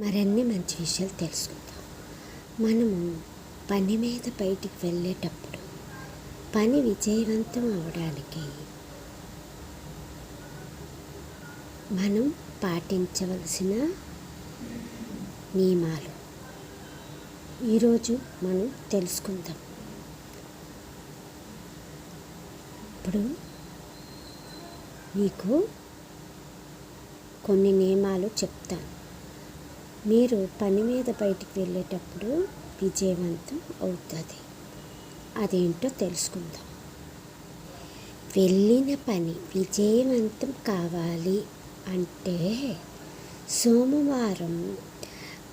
మరన్ని మంచి విషయాలు తెలుసుకుందాం. మనము పని మీద బయటికి వెళ్ళేటప్పుడు పని విజయవంతం అవడానికి మనం పాటించవలసిన నియమాలు. ఈరోజు మనం తెలుసుకుందాం. ఇప్పుడు మీకు కొన్ని నియమాలు చెప్తాను. మీరు పని మీద బయటికి వెళ్ళేటప్పుడు విజయవంతం అవుతుంది. అదేంటో తెలుసుకుందాం. వెళ్ళిన పని విజయవంతం కావాలి అంటే సోమవారం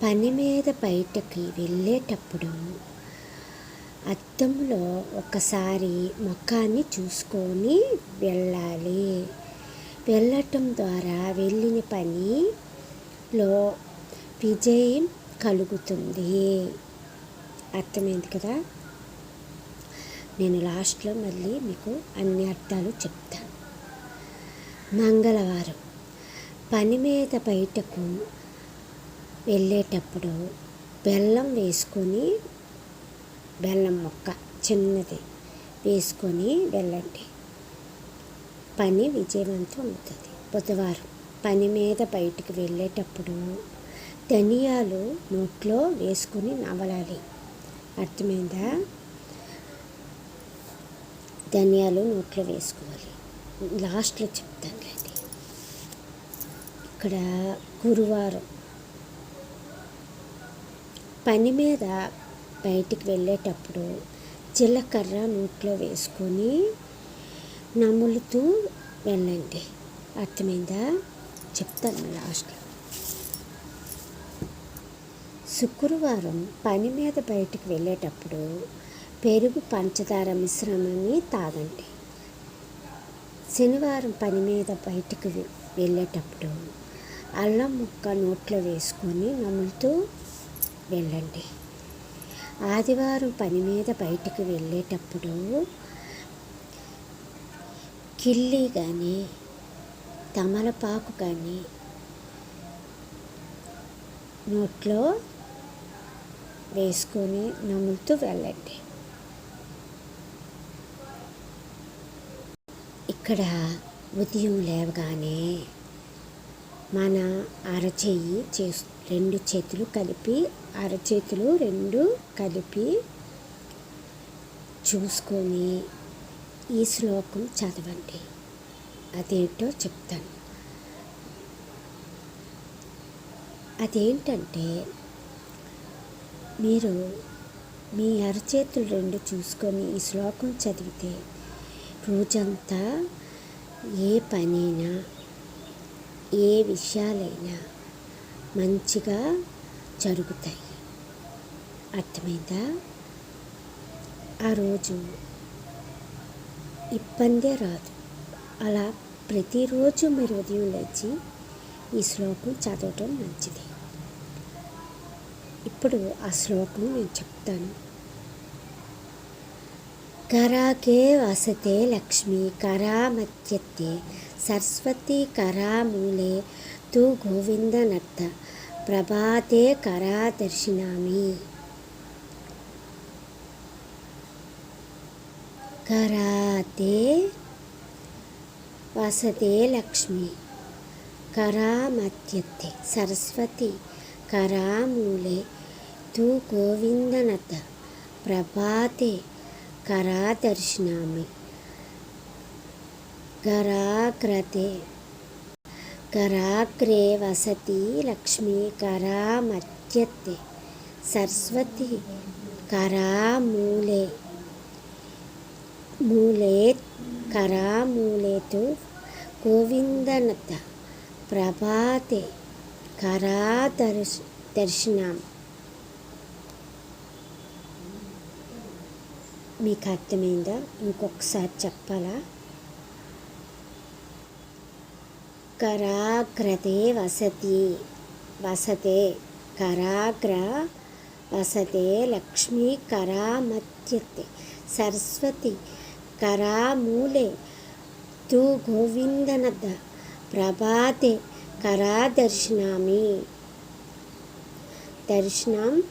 పని మీద బయటకి వెళ్ళేటప్పుడు అద్దంలో ఒకసారి ముఖాన్ని చూసుకొని వెళ్ళాలి. వెళ్ళటం ద్వారా వెళ్ళిన పనిలో విజయం కలుగుతుంది. అర్థమైంది కదా? నేను లాస్ట్లో మళ్ళీ మీకు అన్ని అర్థాలు చెప్తాను. మంగళవారం పని మీద బయటకు వెళ్ళేటప్పుడు బెల్లం వేసుకొని బెల్లం మొక్క చిన్నది వేసుకొని వెళ్ళండి. పని విజయవంతం అవుతుంది. బుధవారం పని మీద బయటకు వెళ్ళేటప్పుడు ధనియాలు నోట్లో వేసుకుని నవలాలి. అర్థమైందా? ధనియాలు నోట్లో వేసుకోవాలి. లాస్ట్లో చెప్తాను లేండి ఇక్కడ గురువారం పని మీద బయటికి వెళ్ళేటప్పుడు జీలకర్ర నోట్లో వేసుకొని నములుతూ వెళ్ళండి. అర్థమైందా? చెప్తాను లాస్ట్లో. శుక్రవారం పని మీద బయటికి వెళ్ళేటప్పుడు పెరుగు పంచదార మిశ్రమాన్ని తాగండి. శనివారం పని మీద బయటికి వెళ్ళేటప్పుడు అల్లం ముక్క నోట్లో వేసుకొని నములుతూ వెళ్ళండి. ఆదివారం పని మీద బయటికి వెళ్ళేటప్పుడు కిల్లి కానీ తమలపాకు కానీ నోట్లో వేసుకొని నములుతూ వెళ్ళండి. ఇక్కడ ఉదయం లేవగానే మన అరచేయి చేసు రెండు చేతులు కలిపి అరచేతులు రెండు కలిపి చూసుకొని ఈ శ్లోకం చదవండి. అదేంటో చెప్తాను. అదేంటంటే మీరు మీ అరచేతులు రెండు చూసుకొని ఈ శ్లోకం చదివితే రోజంతా ఏ పనైనా ఏ విషయాలైనా మంచిగా జరుగుతాయి. అర్థమైందా? ఆ రోజు ఇబ్బందే రాదు. అలా ప్రతిరోజు మీరు ఉదయం లేచి ఈ శ్లోకం చదవటం మంచిది. ఇప్పుడు ఆ శ్లోకం నేను చెప్తాను. కరాకే వసతే లక్ష్మి కరామత్యత్తే సరస్వతి కరామూలే తు గోవిందనర్త ప్రభాతే కరా దర్శినామి కరాతే వసతే లక్ష్మి కరామత్యత్తే సరస్వతి కరామూలే సాధు గోవిందనత ప్రభాతే కరాదర్శనామి. గరాగ్రతే గరాగ్రే వసతి లక్ష్మీ కరామధ్యతే సరస్వతి కరామూలే మూలే కరామూలేతు గోవిందనత ప్రభాతే కరాదర్శ దర్శనం మీకు అర్థమైందా? ఇంకొకసారి చెప్పాలా? కరాగ్రతే వసతి. వసతే. కరాగ్ర వసతే. లక్ష్మీ కరామత్యతే. సరస్వతి కరామూలే. తు గోవిందనద. ప్రభాతే కరా దర్శనామి దర్శనం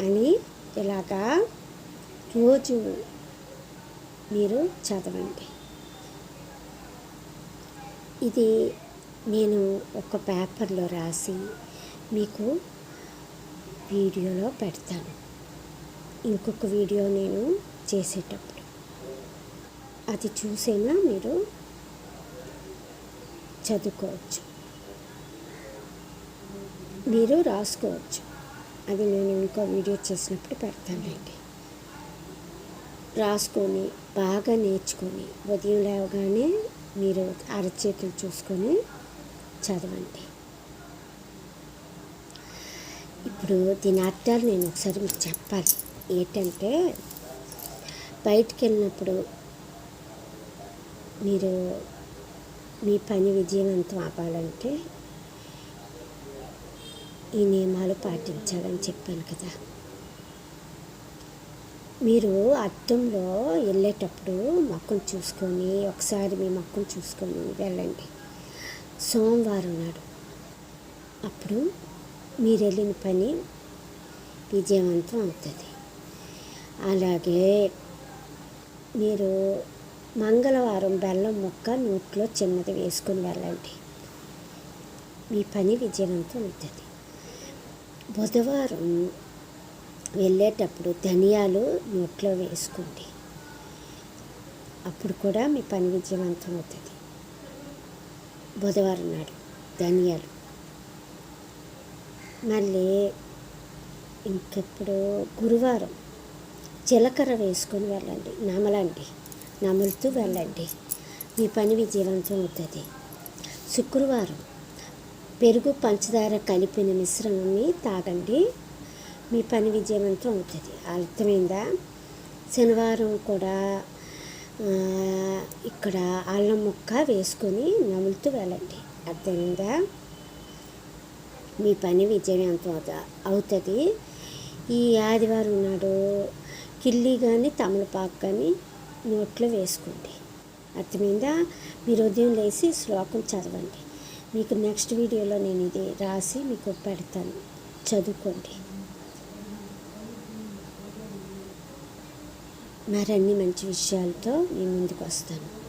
అని ఇలాగా రోజు మీరు చదవండి. ఇది నేను ఒక పేపర్లో రాసి మీకు వీడియోలో పెడతాను. ఇంకొక వీడియో నేను చేసేటప్పుడు. అది చూసైనా మీరు? చదువుకోవచ్చు. మీరు రాసుకోవచ్చు. అది నేను ఇంకో వీడియో చేసినప్పుడు పెడతానండి. రాసుకొని బాగా నేర్చుకొని ఉదయం లేవగానే మీరు అరచేతులు చూసుకొని చదవండి. ఇప్పుడు దీని అర్థాలు నేను ఒకసారి మీకు చెప్పాలి. ఏంటంటే బయటికి వెళ్ళినప్పుడు మీరు మీ పని విజయవంతం అవ్వాలంటే ఈ నియమాలు పాటించాలని చెప్పాను కదా. మీరు అద్దంలో వెళ్ళేటప్పుడు మొక్కను చూసుకొని ఒకసారి మీ మొక్కను చూసుకొని వెళ్ళండి. సోమవారం నాడు. అప్పుడు మీరు వెళ్ళిన పని విజయవంతం అవుతుంది. అలాగే మీరు మంగళవారం బెల్లం ముక్క నోట్లో చిన్నది వేసుకొని వెళ్ళండి. మీ పని విజయవంతం అవుతుంది. బుధవారం వెళ్ళేటప్పుడు ధనియాలు నోట్లో వేసుకోండి. అప్పుడు కూడా మీ పని విజయవంతం అవుతుంది. బుధవారం నాడు ధనియాలు. మళ్ళీ ఇంకెప్పుడు గురువారం జీలకర్ర వేసుకొని వెళ్ళండి. నమలండి. నములుతూ వెళ్ళండి. మీ పని విజయవంతం అవుతుంది. శుక్రవారం పెరుగు పంచదార కలిపిన మిశ్రమాన్ని తాగండి. మీ పని విజయవంతం అవుతుంది అర్థమైందా? శనివారం కూడా ఇక్కడ అల్లం ముక్క వేసుకొని నములుతూ వెళ్ళండి. అర్థమైందా? మీ పని విజయవంతం అవుతుంది. ఈ ఆదివారం నాడు కిల్లి కానీ తమలపాకు కానీ నోట్లో వేసుకోండి. అర్థమైందా? మీరు ఉదయం లేచి శ్లోకం చదవండి. మీకు నెక్స్ట్ వీడియోలో నేను ఇది రాసి మీకు పెడతాను. చదువుకోండి. మరిన్ని మంచి విషయాలతో మీ ముందుకు వస్తాను.